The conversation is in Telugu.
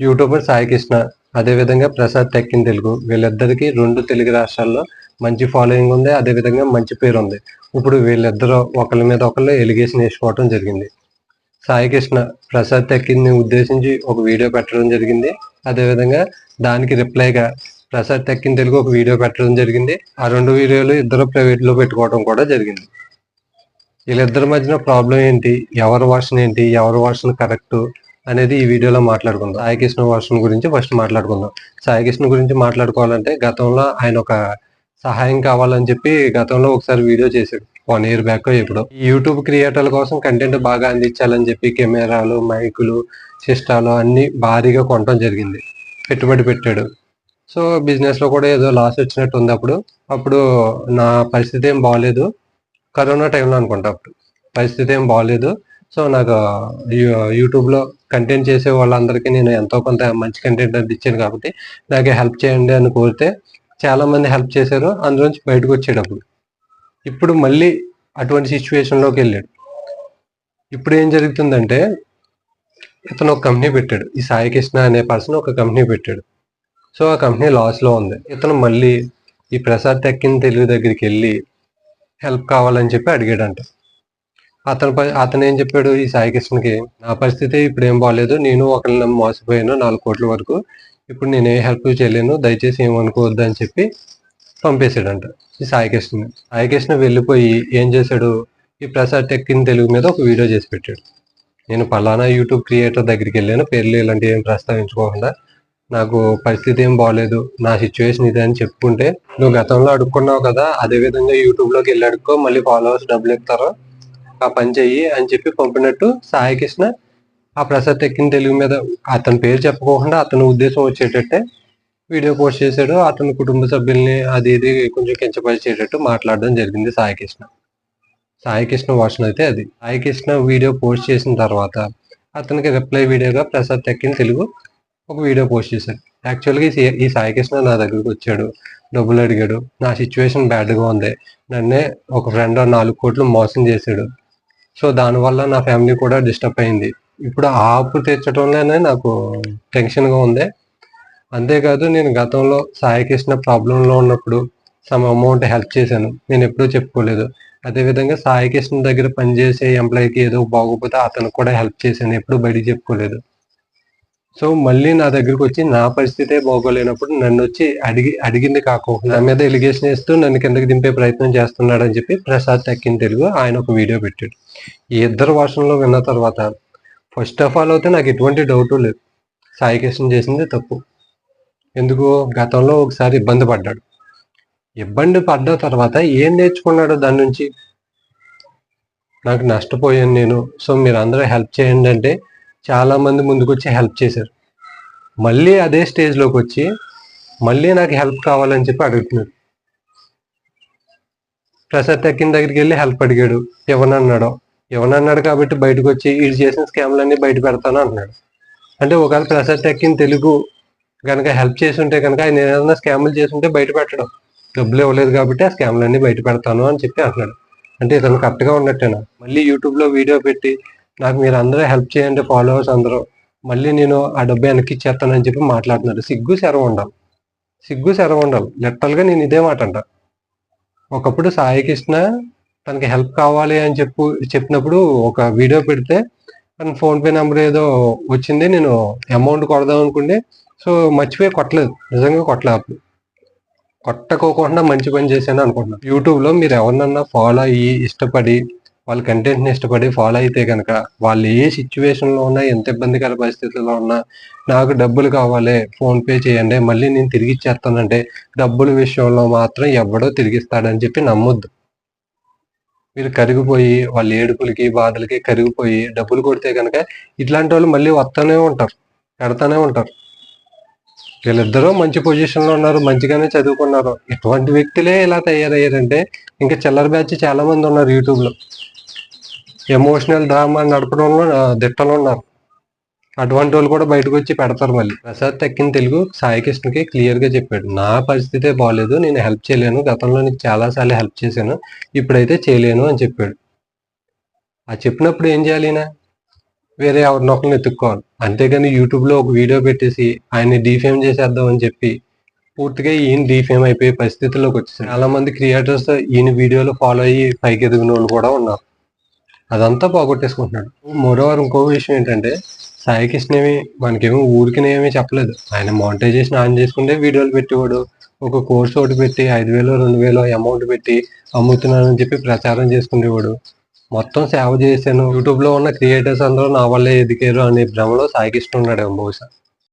యూట్యూబర్ సాయి కృష్ణ అదేవిధంగా ప్రసాద్ తెక్కిన తెలుగు. వీళ్ళిద్దరికి రెండు తెలుగు రాష్ట్రాల్లో మంచి ఫాలోయింగ్ ఉంది అదేవిధంగా మంచి పేరు ఉంది. ఇప్పుడు వీళ్ళిద్దరూ ఒకరి మీద ఒకళ్ళు ఎలిగేషన్ వేసుకోవడం జరిగింది. సాయి కృష్ణ ప్రసాద్ తెక్కిని ఉద్దేశించి ఒక వీడియో పెట్టడం జరిగింది. అదేవిధంగా దానికి రిప్లైగా ప్రసాద్ టెక్కిన్ తెలుగు ఒక వీడియో పెట్టడం జరిగింది. ఆ రెండు వీడియోలు ఇద్దరు ప్రైవేట్లో పెట్టుకోవడం కూడా జరిగింది. వీళ్ళిద్దరి మధ్యన ప్రాబ్లం ఏంటి? ఎవరి వర్షన్ ఏంటి? ఎవరి వర్షన్ కరెక్ట్? అనేది ఈ వీడియోలో మాట్లాడుకుందాం. సాయి కృష్ణ వర్షన్ గురించి ఫస్ట్ మాట్లాడుకుందాం. సాయి కృష్ణ గురించి మాట్లాడుకోవాలంటే గతంలో ఆయన ఒక సహాయం కావాలని చెప్పి గతంలో ఒకసారి వీడియో చేశాడు. వన్ ఇయర్ బ్యాక్ ఇప్పుడు యూట్యూబ్ క్రియేటర్ల కోసం కంటెంట్ బాగా అందించాలని చెప్పి కెమెరాలు మైకులు సిస్టాలు అన్ని భారీగా కొనడం జరిగింది. పెట్టుబడి పెట్టాడు. సో బిజినెస్లో కూడా ఏదో లాస్ వచ్చినట్టు ఉంది అప్పుడు. అప్పుడు నా పరిస్థితి ఏం బాగాలేదు కరోనా టైంలో అనుకుంటా అప్పుడు. పరిస్థితి ఏం బాగాలేదు సో నాకు యూట్యూబ్లో కంటెంట్ చేసే వాళ్ళందరికీ నేను ఎంతో కొంత మంచి కంటెంట్ అందించాను కాబట్టి నాకు హెల్ప్ చేయండి అని కోరితే చాలా మంది హెల్ప్ చేశారు. అందులోంచి బయటకు వచ్చేటప్పుడు ఇప్పుడు మళ్ళీ అటువంటి సిచ్యువేషన్లోకి వెళ్ళాడు. ఇప్పుడు ఏం జరుగుతుందంటే ఇతను ఒక కంపెనీ పెట్టాడు. ఈ సాయి కృష్ణ అనే పర్సన్ ఒక కంపెనీ పెట్టాడు. సో ఆ కంపెనీ లాస్లో ఉంది. ఇతను మళ్ళీ ఈ ప్రసాద్ తెక్కిన తెలుగు దగ్గరికి వెళ్ళి హెల్ప్ కావాలని చెప్పి అడిగాడంట. అతను అతను ఏం చెప్పాడు ఈ సాయి కృష్ణకి? నా పరిస్థితి ఇప్పుడు ఏం బాగాలేదు నేను ఒకరిని మోసపోయాను నాలుగు కోట్ల వరకు. ఇప్పుడు నేను ఏ హెల్ప్ చేయలేను దయచేసి ఏమనుకోవద్దు అని చెప్పి పంపేశాడంట ఈ సాయి కృష్ణ సాయి కృష్ణ వెళ్ళిపోయి ఏం చేశాడు? ఈ ప్రసాద్ టెక్ ఇన్ తెలుగు మీద ఒక వీడియో చేసి పెట్టాడు. నేను పలానా యూట్యూబ్ క్రియేటర్ దగ్గరికి వెళ్ళాను పేర్లు ఇలాంటివి ఏం ప్రస్తావించుకోకుండా. నాకు పరిస్థితి ఏం బాగాలేదు నా సిచ్యువేషన్ ఇదే అని చెప్పుకుంటే నువ్వు గతంలో అడుక్కున్నావు కదా అదే విధంగా యూట్యూబ్లోకి వెళ్ళి అడుక్కో మళ్ళీ ఫాలోవర్స్ డబ్బులు ఇస్తారో? ఆ పని చెయ్యి అని చెప్పి పంపినట్టు సాయి కృష్ణ ఆ ప్రసాద్ ఎక్కిన తెలుగు మీద అతని పేరు చెప్పకోకుండా అతని ఉద్దేశం వచ్చేటట్టే వీడియో పోస్ట్ చేశాడు. అతని కుటుంబ సభ్యుల్ని అది ఇది కొంచెం కించపరిచేటట్టు మాట్లాడడం జరిగింది సాయి కృష్ణ. సాయి కృష్ణ వర్షన్ అయితే అది. సాయి కృష్ణ వీడియో పోస్ట్ చేసిన తర్వాత అతనికి రిప్లై వీడియోగా ప్రసాద్ తెక్కిన తెలుగు ఒక వీడియో పోస్ట్ చేశాడు. యాక్చువల్గా ఈ సాయికృష్ణ సాయి కృష్ణ నా దగ్గరికి వచ్చాడు. డబ్బులు అడిగాడు. నా సిచ్యువేషన్ బ్యాడ్గా ఉంది. నన్నే ఒక ఫ్రెండ్ నాలుగు కోట్లు మోసం చేశాడు. సో దానివల్ల నా ఫ్యామిలీ కూడా డిస్టర్బ్ అయింది. ఇప్పుడు ఆ అప్పు తీర్చడంలోనే నాకు టెన్షన్గా ఉంది. అంతేకాదు నేను గతంలో సాయికృష్ణ ప్రాబ్లంలో ఉన్నప్పుడు సమ్ అమౌంట్ హెల్ప్ చేశాను. నేను ఎప్పుడూ చెప్పుకోలేదు. అదేవిధంగా సాయికృష్ణ దగ్గర పనిచేసే ఎంప్లాయీకి ఏదో బాగోపోతే అతను కూడా హెల్ప్ చేశాను. ఎప్పుడు బయటికి చెప్పుకోలేదు. సో మళ్ళీ నా దగ్గరకు వచ్చి నా పరిస్థితే బాగోలేనప్పుడు నన్ను వచ్చి అడిగి అడిగింది కాకుండా నా మీద ఎలిగేషన్ వేస్తూ నన్ను కిందకి దింపే ప్రయత్నం చేస్తున్నాడు అని చెప్పి ప్రసాద్ తక్కిన తెలుగు ఆయన ఒక వీడియో పెట్టాడు. ఈ ఇద్దరు వర్షంలో విన్న తర్వాత ఫస్ట్ ఆఫ్ ఆల్ అయితే నాకు ఎటువంటి డౌట్ లేదు సాయి కృష్ణ చేసింది తప్పు. ఎందుకు గతంలో ఒకసారి ఇబ్బంది పడ్డాడు. ఇబ్బంది పడ్డ తర్వాత ఏం నేర్చుకున్నాడు దాని నుంచి? నాకు నష్టపోయాను నేను. సో మీరు అందరూ హెల్ప్ చేయండి అంటే చాలా మంది ముందుకొచ్చి హెల్ప్ చేశారు. మళ్ళీ అదే స్టేజ్లోకి వచ్చి మళ్ళీ నాకు హెల్ప్ కావాలని చెప్పి అడుగుతున్నాడు ప్రసాద్ తక్కిన దగ్గరికి వెళ్ళి హెల్ప్ అడిగాడు. ఇవ్వనన్నాడు ఇవ్వనన్నాడు కాబట్టి బయటకు వచ్చి వీడు చేసిన స్కామ్లన్నీ బయట పెడతాను అన్నాడు అంటే ఒకవేళ ప్రసాద్ తక్కిన తెలుగు కనుక హెల్ప్ చేసి ఉంటే కనుక ఆయన ఏదైనా స్కామ్లు చేసి ఉంటే బయట పెట్టడం. డబ్బులు ఇవ్వలేదు కాబట్టి ఆ స్కామ్లన్నీ బయట పెడతాను అని చెప్పి అంటున్నాడు. అంటే ఇతను కరెక్ట్గా ఉన్నట్టేనా? మళ్ళీ యూట్యూబ్లో వీడియో పెట్టి నాకు మీరు అందరూ హెల్ప్ చేయండి ఫాలోవర్స్ అందరూ. మళ్ళీ నేను ఆ డబ్బు వెనక్కి ఇచ్చేస్తానని చెప్పి మాట్లాడుతున్నారు. సిగ్గు శరవ ఉండాలి. సిగ్గు శరవ ఉండాలి. లిటరల్ నేను ఇదే మాట అంట. ఒకప్పుడు సాయి కృష్ణ తనకి హెల్ప్ కావాలి అని చెప్పు చెప్పినప్పుడు ఒక వీడియో పెడితే తన ఫోన్పే నెంబర్ ఏదో వచ్చింది నేను అమౌంట్ కొడదాం అనుకుంటే సో మర్చిపోయి కొట్టలేదు. నిజంగా కొట్టలేదు అప్పుడు. కొట్టకోకుండా మంచి పని చేశాను అనుకుంటున్నాను యూట్యూబ్లో మీరు ఎవరినన్నా ఫాలో అయ్యి ఇష్టపడి వాళ్ళ కంటెంట్ని ఇష్టపడి ఫాలో అయితే కనుక వాళ్ళు ఏ సిచ్యువేషన్లో ఉన్నా ఎంత ఇబ్బందికర పరిస్థితుల్లో ఉన్నా నాకు డబ్బులు కావాలి ఫోన్ పే చేయండి మళ్ళీ నేను తిరిగి ఇచ్చేస్తానంటే డబ్బుల విషయంలో మాత్రం ఎవడో తిరిగిస్తాడని చెప్పి నమ్మొద్దు. మీరు కరిగిపోయి వాళ్ళ ఏడుపులకి బాధలకి కరిగిపోయి డబ్బులు కొడితే కనుక ఇట్లాంటి వాళ్ళు మళ్ళీ వస్తూనే ఉంటారు పెడతానే ఉంటారు. వీళ్ళిద్దరూ మంచి పొజిషన్లో ఉన్నారు మంచిగానే చదువుకున్నారు. ఇటువంటి వ్యక్తులే ఇలా తయారయ్యారంటే ఇంకా చిల్లర బ్యాచ్ చాలా మంది ఉన్నారు యూట్యూబ్లో. ఎమోషనల్ డ్రామా నడపడంలో దిట్టలు ఉన్నారు అటువంటి వాళ్ళు కూడా బయటకు వచ్చి పెడతారు మళ్ళీ. ప్రసాద్ తక్కిన తెలుగు సాయి కృష్ణకి క్లియర్గా చెప్పాడు. నా పరిస్థితే బాగాలేదు నేను హెల్ప్ చేయలేను. గతంలో నీకు చాలా సార్లు హెల్ప్ చేశాను ఇప్పుడైతే చేయలేను అని చెప్పాడు. ఆ చెప్పినప్పుడు ఏం చేయాలి ఈయన? వేరే ఎవరినొకరిని ఎత్తుక్కోవాలి అంతేగాని యూట్యూబ్లో ఒక వీడియో పెట్టేసి ఆయన్ని డీఫేమ్ చేసేద్దాం అని చెప్పి పూర్తిగా ఈయన డీఫేమ్ అయిపోయే పరిస్థితుల్లోకి వచ్చేసారు చాలా మంది క్రియేటర్స్ ఈయన వీడియోలు ఫాలో అయ్యి పైకి ఎదిగిన వాళ్ళు కూడా ఉన్నారు. అదంతా పోగొట్టేసుకుంటున్నాడు. మరోవర్ ఇంకో విషయం ఏంటంటే సాయి కృష్ణవి మనకేమో ఊరికినేమీ చెప్పలేదు. ఆయన మానిటైజేషన్ ఆన్ చేసుకుంటే వీడియోలు పెట్టేవాడు ఒక కోర్స్ ఒకటి పెట్టి ఐదు వేలు రెండు వేలు అమౌంట్ పెట్టి అమ్ముతున్నానని చెప్పి ప్రచారం చేసుకునేవాడు. మొత్తం సేవ చేశాను. యూట్యూబ్లో ఉన్న క్రియేటర్స్ అందరూ నా వల్లే ఎదిగారు అనే భ్రమలో సాయి ఉన్నాడు బహుశా.